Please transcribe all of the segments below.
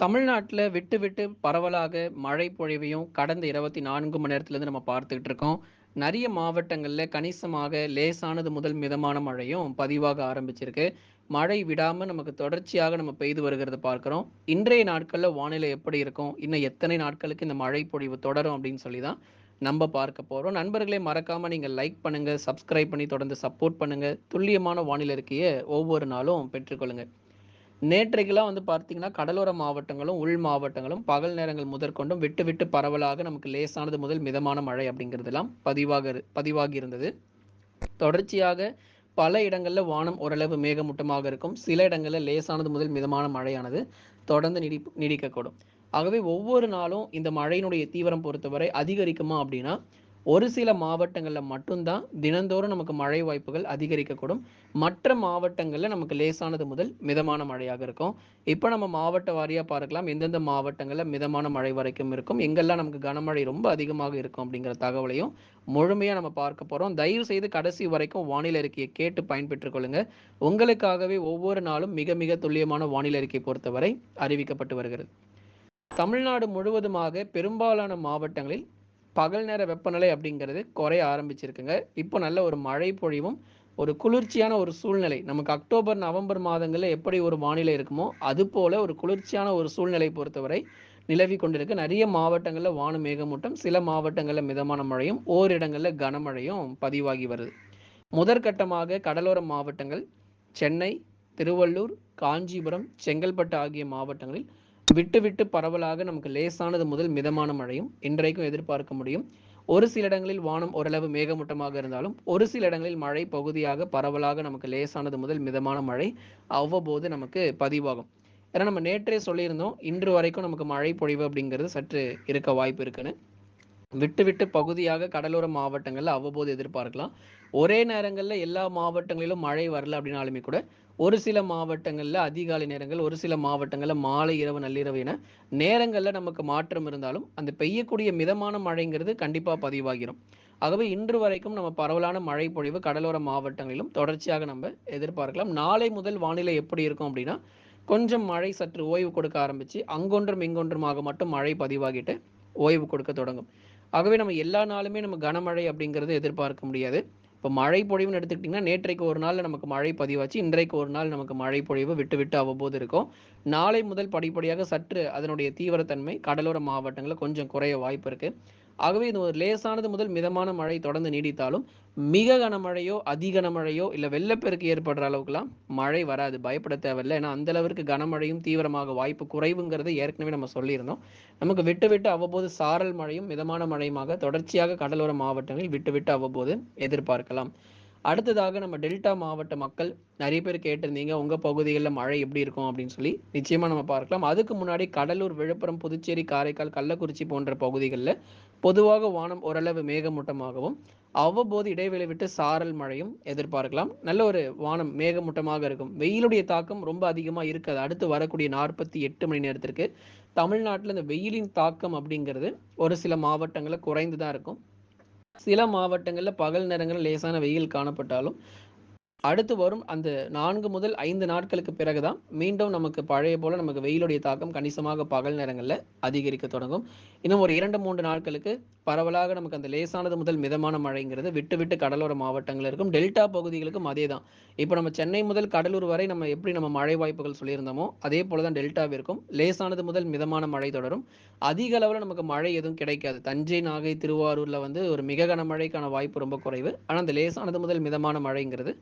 தமிழ்நாட்டில் விட்டு விட்டு பரவலாக மழை பொழிவையும் கடந்த 24 மணி நேரத்துலேருந்து நம்ம பார்த்துக்கிட்டு இருக்கோம். நிறைய மாவட்டங்களில் கணிசமாக லேசானது முதல் மிதமான மழையும் பதிவாக ஆரம்பிச்சிருக்கு. மழை விடாமல் நமக்கு தொடர்ச்சியாக நம்ம பெய்து வருகிறத பார்க்குறோம் இன்றைய நாட்களில் வானிலை எப்படி இருக்கும்? இன்னும் எத்தனை நாட்களுக்கு இந்த மழை பொழிவு தொடரும்? அப்படின்னு சொல்லி தான் நம்ம பார்க்க போகிறோம் நண்பர்களே மறக்காமல் நீங்கள் லைக் பண்ணுங்கள் சப்ஸ்கிரைப் பண்ணி தொடர்ந்து சப்போர்ட் பண்ணுங்கள் துல்லியமான வானிலை இருக்கையே ஒவ்வொரு நாளும் பெற்றுக்கொள்ளுங்கள் நேற்றைக்கெல்லாம் வந்து பார்த்தீங்கன்னா, கடலோர மாவட்டங்களும், உள் மாவட்டங்களும் பகல் நேரங்கள் முதற்கொண்டும் விட்டு விட்டு பரவலாக நமக்கு லேசானது முதல் மிதமான மழை அப்படிங்கிறதெல்லாம் பதிவாக இரு பதிவாகி இருந்தது. தொடர்ச்சியாக பல இடங்களில் வானம் ஓரளவு மேகமூட்டமாக இருக்கும். சில இடங்களில் லேசானது முதல் மிதமான மழையானது தொடர்ந்து நீடி நீடிக்கக்கூடும். ஆகவே ஒவ்வொரு நாளும் இந்த மழையினுடைய தீவிரம் பொறுத்தவரை அதிகரிக்குமா அப்படின்னா, ஒரு சில மாவட்டங்களில் மட்டும்தான் தினந்தோறும் நமக்கு மழை வாய்ப்புகள் அதிகரிக்கக்கூடும். மற்ற மாவட்டங்களில் நமக்கு லேசானது முதல் மிதமான மழையாக இருக்கும். இப்போ நம்ம மாவட்ட வாரியாக பார்க்கலாம். எந்தெந்த மாவட்டங்களில் மிதமான மழை வரைக்கும் இருக்கும். எங்கெல்லாம் நமக்கு கனமழை ரொம்ப அதிகமாக இருக்கும் அப்படிங்கிற தகவலையும் முழுமையாக நம்ம பார்க்க போகிறோம் தயவு செய்து கடைசி வரைக்கும் வானிலை அறிக்கையை கேட்டு பயன்பெற்றுக் கொள்ளுங்கள் உங்களுக்காகவே ஒவ்வொரு நாளும் மிக மிக துல்லியமான வானிலை அறிக்கை பொறுத்தவரை அறிவிக்கப்பட்டு வருகிறது. தமிழ்நாடு முழுவதுமாக பெரும்பாலான மாவட்டங்களில் பகல் நேர வெப்பநிலை அப்படிங்கிறது குறைய ஆரம்பிச்சிருக்குங்க. இப்போ நல்ல ஒரு மழை பொழிவும், ஒரு குளிர்ச்சியான ஒரு சூழ்நிலை நமக்கு அக்டோபர், நவம்பர் மாதங்களில் எப்படி ஒரு வானிலை இருக்குமோ, அது போல ஒரு குளிர்ச்சியான ஒரு சூழ்நிலை பொறுத்தவரை நிலவி கொண்டிருக்கு. நிறைய மாவட்டங்களில் வான மேகமூட்டம், சில மாவட்டங்களில் மிதமான மழையும், ஓரிடங்களில் கனமழையும் பதிவாகி வருது. முதற்கட்டமாக கடலோர மாவட்டங்கள் சென்னை, திருவள்ளூர், காஞ்சிபுரம், செங்கல்பட்டு ஆகிய மாவட்டங்களில் விட்டு விட்டு பரவலாக நமக்கு லேசானது முதல் மிதமான மழையும் இன்றைக்கும் எதிர்பார்க்க முடியும். ஒரு சில இடங்களில் வானம் ஓரளவு மேகமூட்டமாக இருந்தாலும், ஒரு சில இடங்களில் மழை பகுதியாக பரவலாக நமக்கு லேசானது முதல் மிதமான மழை அவ்வப்போது நமக்கு பதிவாகும். ஏன்னா நம்ம நேற்றே சொல்லியிருந்தோம், இன்று வரைக்கும் நமக்கு மழை பொழிவு அப்படிங்கிறது சற்று இருக்க வாய்ப்பு இருக்குன்னு. விட்டு விட்டு பகுதியாக கடலோர மாவட்டங்களில் அவ்வப்போது எதிர்பார்க்கலாம். ஒரே நேரங்களில் எல்லா மாவட்டங்களிலும் மழை வரல அப்படின்னாலுமே கூட, ஒரு சில மாவட்டங்களில் அதிகாலை நேரங்கள், ஒரு சில மாவட்டங்களில் மாலை, இரவு, நள்ளிரவு என நேரங்களில் நமக்கு மாற்றம் இருந்தாலும், அந்த பெய்யக்கூடிய மிதமான மழைங்கிறது கண்டிப்பாக பதிவாகிரும். ஆகவே இன்று வரைக்கும் நம்ம பரவலான மழை பொழிவு கடலோர மாவட்டங்களிலும் தொடர்ச்சியாக நம்ம எதிர்பார்க்கலாம். நாளை முதல் வானிலை எப்படி இருக்கும் அப்படின்னா, கொஞ்சம் மழை சற்று ஓய்வு கொடுக்க ஆரம்பித்து அங்கொன்றும் இங்கொன்றுமாக மட்டும் மழை பதிவாகிட்டு ஓய்வு கொடுக்க தொடங்கும். ஆகவே நம்ம எல்லா நாளுமே நம்ம கனமழை அப்படிங்கிறத எதிர்பார்க்க முடியாது. இப்போ மழை பொழிவுன்னு எடுத்துக்கிட்டிங்கன்னா நேற்றைக்கு ஒரு நாள் நமக்கு மழை பதிவாச்சு. இன்றைக்கு ஒரு நாள் நமக்கு மழை பொழிவு விட்டு விட்டு அவ்வப்போது இருக்கும். நாளை முதல் படிப்படியாக சற்று அதனுடைய தீவிரத்தன்மை கடலோர மாவட்டங்களில் கொஞ்சம் குறைய வாய்ப்பு இருக்குது ஆகவே இது ஒரு லேசானது முதல் மிதமான மழை தொடர்ந்து நீடித்தாலும், மிக கனமழையோ, அதி கனமழையோ, இல்லை வெள்ளப்பெருக்கு ஏற்படுற அளவுக்குலாம் மழை வராது. பயப்பட தேவையில்ல. ஏன்னா அந்த அளவிற்கு கனமழையும் தீவிரமாக வாய்ப்பு குறைவுங்கிறத ஏற்கனவே நம்ம சொல்லியிருந்தோம். நமக்கு விட்டு விட்டு அவ்வப்போது சாரல் மழையும், மிதமான மழையுமாக தொடர்ச்சியாக கடலோர மாவட்டங்களில் விட்டு விட்டு அவ்வப்போது எதிர்பார்க்கலாம். அடுத்ததாக நம்ம டெல்டா மாவட்ட மக்கள் நிறைய பேர் கேட்டிருந்தீங்க, உங்கள் பகுதிகளில் மழை எப்படி இருக்கும் அப்படின்னு சொல்லி. நிச்சயமாக நம்ம பார்க்கலாம். அதுக்கு முன்னாடி கடலூர், விழுப்புரம், புதுச்சேரி, காரைக்கால், கள்ளக்குறிச்சி போன்ற பகுதிகளில் பொதுவாக வானம் ஓரளவு மேகமூட்டமாகவும், அவ்வப்போது இடைவேளை விட்டு சாரல் மழையும் எதிர்பார்க்கலாம். நல்ல ஒரு வானம் மேகமூட்டமாக இருக்கும். வெயிலுடைய தாக்கம் ரொம்ப அதிகமாக இருக்காது. அடுத்து வரக்கூடிய 48 மணி நேரத்திற்கு தமிழ்நாட்டில் இந்த வெயிலின் தாக்கம் அப்படிங்கிறது ஒரு சில மாவட்டங்களில் குறைந்து தான் இருக்கும். சில மாவட்டங்கள்ல பகல் நேரங்களில் லேசான வெயில் காணப்பட்டாலும், அடுத்து வரும் அந்த நான்கு முதல் ஐந்து நாட்களுக்கு பிறகு தான் மீண்டும் நமக்கு பழைய போல நமக்கு வெயிலுடைய தாக்கம் கணிசமாக பகல் நேரங்களில் அதிகரிக்க தொடங்கும். இன்னும் ஒரு 2, 3 நாட்களுக்கு பரவலாக நமக்கு அந்த லேசானது முதல் மிதமான மழைங்கிறது விட்டு விட்டு கடலோர மாவட்டங்கள் இருக்கும். டெல்டா பகுதிகளுக்கும் அதே தான். இப்போ நம்ம சென்னை முதல் கடலூர் வரை நம்ம எப்படி நம்ம மழை வாய்ப்புகள் சொல்லியிருந்தோமோ, அதே போல தான் டெல்டாவிற்கும் லேசானது முதல் மிதமான மழை தொடரும். அதிக அளவில் நமக்கு மழை எதுவும் கிடைக்காது. தஞ்சை, நாகை, திருவாரூரில் வந்து ஒரு மிக கனமழைக்கான வாய்ப்பு ரொம்ப குறைவு. ஆனால் அந்த லேசானது முதல் மிதமான மழைங்கிறது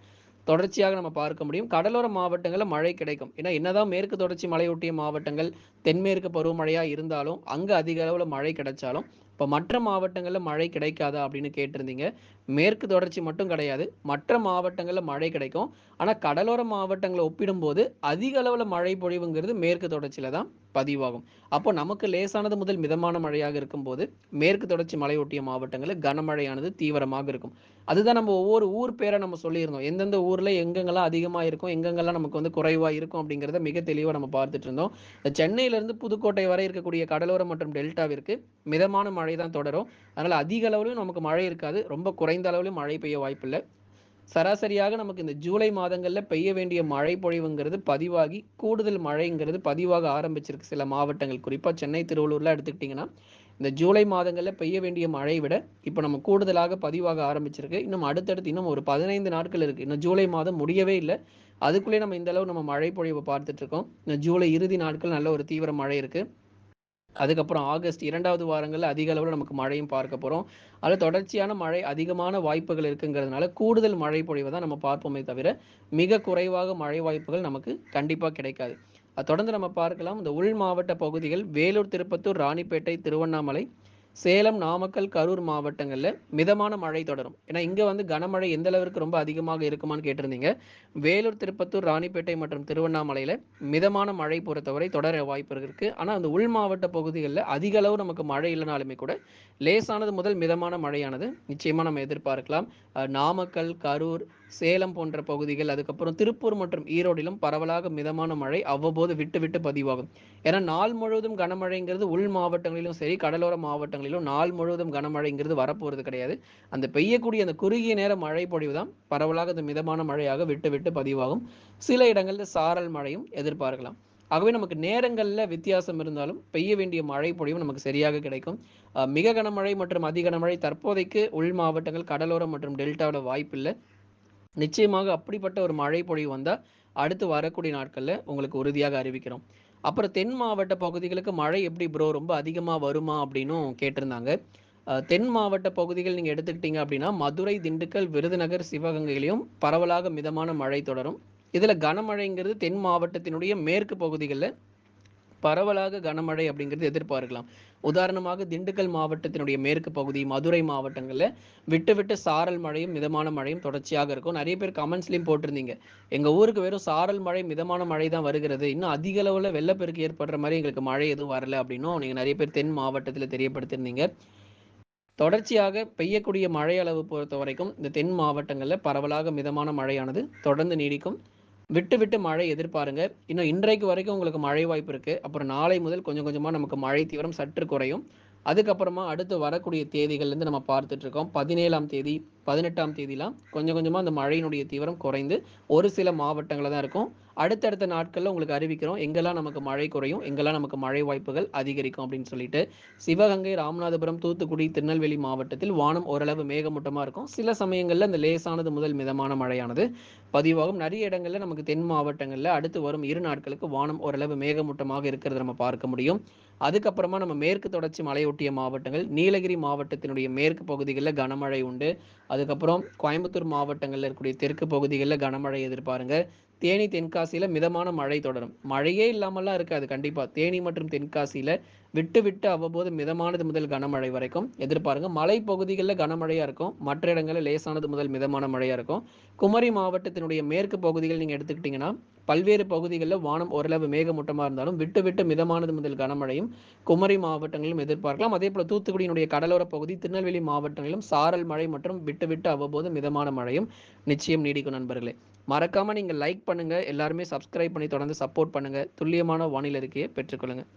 தொடர்ச்சியாக நம்ம பார்க்க முடியும். கடலோர மாவட்டங்களில் மழை கிடைக்கும். ஏன்னா என்னதான் மேற்கு தொடர்ச்சி மலையொட்டிய மாவட்டங்கள், தென்மேற்கு பருவமழையாக இருந்தாலும், அங்கே அதிக அளவில் மழை கிடைச்சாலும், இப்ப மற்ற மாவட்டங்களில் மழை கிடைக்காதா அப்படின்னு கேட்டிருந்தீங்க. மேற்கு தொடர்ச்சி மட்டும் கிடையாது. மற்ற மாவட்டங்களில் மழை கிடைக்கும். ஆனா கடலோர மாவட்டங்களை ஒப்பிடும்போது அதிக அளவில் மழை பொழிவுங்கிறது மேற்கு தொடர்ச்சியில தான் பதிவாகும். அப்போ நமக்கு லேசானது முதல் மிதமான மழையாக இருக்கும்போது, மேற்கு தொடர்ச்சி மலையொட்டிய மாவட்டங்களில் கனமழையானது தீவிரமாக இருக்கும். அதுதான் நம்ம ஒவ்வொரு ஊர் பேரை நம்ம சொல்லியிருந்தோம். எந்தெந்த ஊர்ல எங்கெங்கெல்லாம் அதிகமாக இருக்கும், எங்கெங்கெல்லாம் நமக்கு வந்து குறைவாக இருக்கும் அப்படிங்கிறத மிக தெளிவாக நம்ம பார்த்துட்டு இருந்தோம். சென்னையிலிருந்து புதுக்கோட்டை வரை இருக்கக்கூடிய கடலோரம் மற்றும் டெல்டாவிற்கு மிதமான மழை தான் தொடரும். அதனால அதிக அளவுலையும் நமக்கு மழை இருக்காது. ரொம்ப குறைந்த அளவிலும் மழை பெய்ய வாய்ப்பில்லை சராசரியாக நமக்கு இந்த ஜூலை மாதங்களில் பெய்ய வேண்டிய மழை பொழிவுங்கிறது பதிவாகி கூடுதல் மழைங்கிறது பதிவாக ஆரம்பிச்சிருக்கு சில மாவட்டங்கள். குறிப்பாக சென்னை திருவள்ளூர்லாம் எடுத்துக்கிட்டிங்கன்னா இந்த ஜூலை மாதங்களில் பெய்ய வேண்டிய மழையை விட இப்போ நம்ம கூடுதலாக பதிவாக ஆரம்பிச்சிருக்கு. இன்னும் அடுத்தடுத்து இன்னும் ஒரு பதினைந்து நாட்கள் இருக்குது இன்னும் ஜூலை மாதம் முடியவே இல்லை. அதுக்குள்ளே நம்ம இந்த அளவு நம்ம மழை பொழிவை பார்த்துட்ருக்கோம் இந்த ஜூலை இறுதி நாட்கள் நல்ல ஒரு தீவிர மழை இருக்குது அதுக்கப்புறம் ஆகஸ்ட் இரண்டாவது வாரங்களில் அதிக அளவில் நமக்கு மழையும் பார்க்க போகிறோம் அதில் தொடர்ச்சியான மழை அதிகமான வாய்ப்புகள் இருக்குங்கிறதுனால கூடுதல் மழை பொழிவை தான் நம்ம பார்ப்போமே தவிர மிக குறைவாக மழை வாய்ப்புகள் நமக்கு கண்டிப்பாக கிடைக்காது. அது தொடர்ந்து நம்ம பார்க்கலாம். இந்த உள் மாவட்ட பகுதிகள் வேலூர் திருப்பத்தூர் ராணிப்பேட்டை திருவண்ணாமலை சேலம் நாமக்கல் கரூர் மாவட்டங்களில் மிதமான மழை தொடரும். ஏன்னா இங்கே வந்து கனமழை எந்த அளவிற்கு ரொம்ப அதிகமாக இருக்குமான்னு கேட்டிருந்தீங்க. வேலூர் திருப்பத்தூர் ராணிப்பேட்டை மற்றும் திருவண்ணாமலையில் மிதமான மழை பொறுத்தவரை தொடர வாய்ப்பு இருக்கு. ஆனால் அந்த உள் மாவட்ட பகுதிகளில் அதிக அளவு நமக்கு மழை இல்லைனாலுமே கூட லேசானது முதல் மிதமான மழையானது நிச்சயமாக நம்ம எதிர்பார்க்கலாம். நாமக்கல் கரூர் சேலம் போன்ற பகுதிகள் அதுக்கப்புறம் திருப்பூர் மற்றும் ஈரோடிலும் பரவலாக மிதமான மழை அவ்வப்போது விட்டு விட்டு பதிவாகும். ஏன்னா நாள் முழுவதும் கனமழைங்கிறது உள் மாவட்டங்களிலும் சரி கடலோர மாவட்டங்களிலும் நாள் முழுவதும் கனமழைங்கிறது வரப்போகிறது கிடையாது. அந்த பெய்யக்கூடிய அந்த குறுகிய நேர மழை பொழிவு தான் பரவலாக அந்த மிதமான மழையாக விட்டு விட்டு பதிவாகும். சில இடங்களில் சாரல் மழையும் எதிர்பார்க்கலாம். ஆகவே நமக்கு நேரங்களில் வித்தியாசம் இருந்தாலும் பெய்ய வேண்டிய மழை பொழிவு நமக்கு சரியாக கிடைக்கும். மிக கனமழை மற்றும் அதி கனமழை தற்போதைக்கு உள் மாவட்டங்கள் கடலோரம் மற்றும் டெல்டாவோட வாய்ப்பில்லை நிச்சயமாக அப்படிப்பட்ட ஒரு மழை பொழிவு வந்தால் அடுத்து வரக்கூடிய நாட்களில் உங்களுக்கு உறுதியாக அறிவிக்கிறோம். அப்புறம் தென் மாவட்ட பகுதிகளுக்கு மழை எப்படி ப்ரோ ரொம்ப அதிகமாக வருமா அப்படின்னும் கேட்டிருந்தாங்க. தென் மாவட்ட பகுதிகள் நீங்கள் எடுத்துக்கிட்டீங்க அப்படின்னா மதுரை திண்டுக்கல் விருதுநகர் சிவகங்கையிலையும் பரவலாக மிதமான மழை தொடரும். இதில் கனமழைங்கிறது தென் மாவட்டத்தினுடைய மேற்கு பகுதிகளில் பரவலாக கனமழை அப்படிங்கிறது எதிர்பார்க்கலாம். உதாரணமாக திண்டுக்கல் மாவட்டத்தினுடைய மேற்கு பகுதி மதுரை மாவட்டங்களில் விட்டு விட்டு சாரல் மழையும் மிதமான மழையும் தொடர்ச்சியாக இருக்கும். நிறைய பேர் கமெண்ட்ஸ்லையும் போட்டிருந்தீங்க. எங்கள் ஊருக்கு வெறும் சாரல் மழை மிதமான மழை தான் வருகிறது. இன்னும் அதிக அளவில் வெள்ளப்பெருக்கு ஏற்படுற மாதிரி எங்களுக்கு மழை எதுவும் வரல அப்படின்னும் நீங்கள் நிறைய பேர் தென் மாவட்டத்தில் தெரியப்படுத்திருந்தீங்க. தொடர்ச்சியாக பெய்யக்கூடிய மழை அளவு பொறுத்த வரைக்கும் இந்த தென் மாவட்டங்களில் பரவலாக மிதமான மழையானது தொடர்ந்து நீடிக்கும். விட்டு விட்டு மழை எதிர்பாருங்க. இன்னும் இன்றைக்கு வரைக்கும் உங்களுக்கு மழை வாய்ப்பு இருக்கு. அப்புறம் நாளை முதல் கொஞ்சம் கொஞ்சமா நமக்கு மழை தீவிரம் சற்று குறையும். அதுக்கப்புறமா அடுத்து வரக்கூடிய தேதிகள்லேருந்து நம்ம பார்த்துட்டு இருக்கோம். பதினேழாம் தேதி பதினெட்டாம் தேதியெல்லாம் கொஞ்சம் கொஞ்சமாக அந்த மழையினுடைய தீவிரம் குறைந்து ஒரு சில மாவட்டங்களில் தான் இருக்கும். அடுத்தடுத்த நாட்களில் உங்களுக்கு அறிவிக்கிறோம் எங்கெல்லாம் நமக்கு மழை குறையும் எங்கெல்லாம் நமக்கு மழை வாய்ப்புகள் அதிகரிக்கும் அப்படின்னு சொல்லிட்டு. சிவகங்கை ராமநாதபுரம் தூத்துக்குடி திருநெல்வேலி மாவட்டத்தில் வானம் ஓரளவு மேகமூட்டமாக இருக்கும். சில சமயங்களில் இந்த லேசானது முதல் மிதமான மழையானது பதிவாகும். நிறைய இடங்களில் நமக்கு தென் மாவட்டங்களில் அடுத்து வரும் இரு நாட்களுக்கு வானம் ஓரளவு மேகமூட்டமாக இருக்கிறத நம்ம பார்க்க முடியும். அதுக்கப்புறமா நம்ம மேற்கு தொடர்ச்சி மலையொட்டிய மாவட்டங்கள் நீலகிரி மாவட்டத்தினுடைய மேற்கு பகுதிகளில் கனமழை உண்டு. அதுக்கப்புறம் கோயம்புத்தூர் மாவட்டங்களில் இருக்கக்கூடிய தெற்கு பகுதிகளில் கனமழை எதிர்பாருங்க. தேனி தென்காசியில் மிதமான மழை தொடரும். மழையே இல்லாமலாம் இருக்காது கண்டிப்பாக தேனி மற்றும் தென்காசியில் விட்டு விட்டு அவ்வப்போது மிதமானது முதல் கனமழை வரைக்கும். எதிர்பாருங்க. மலை பகுதிகளில் கனமழையாக இருக்கும். மற்ற இடங்களில் லேசானது முதல் மிதமான மழையாக இருக்கும். குமரி மாவட்டத்தினுடைய மேற்கு பகுதிகள் நீங்கள் எடுத்துக்கிட்டிங்கன்னா பல்வேறு பகுதிகளில் வானம் ஓரளவு மேகமூட்டமாக இருந்தாலும் விட்டு விட்டு மிதமானது முதல் கனமழையும் குமரி மாவட்டங்களிலும் எதிர்பார்க்கலாம். அதே போல் தூத்துக்குடியினுடைய கடலோர பகுதி திருநெல்வேலி மாவட்டங்களிலும் சாரல் மழை மற்றும் விட்டு விட்டு அவ்வப்போது மிதமான மழையும் நிச்சயம் நீடிக்கும் நண்பர்களே. மறக்காமல் நீங்கள் லைக் பண்ணுங்கள் எல்லாருமே சப்ஸ்கிரைப் பண்ணி தொடர்ந்து சப்போர்ட் பண்ணுங்கள் துல்லியமான வானிலை அறிக்கையை பெற்றுக்கொள்ளுங்கள்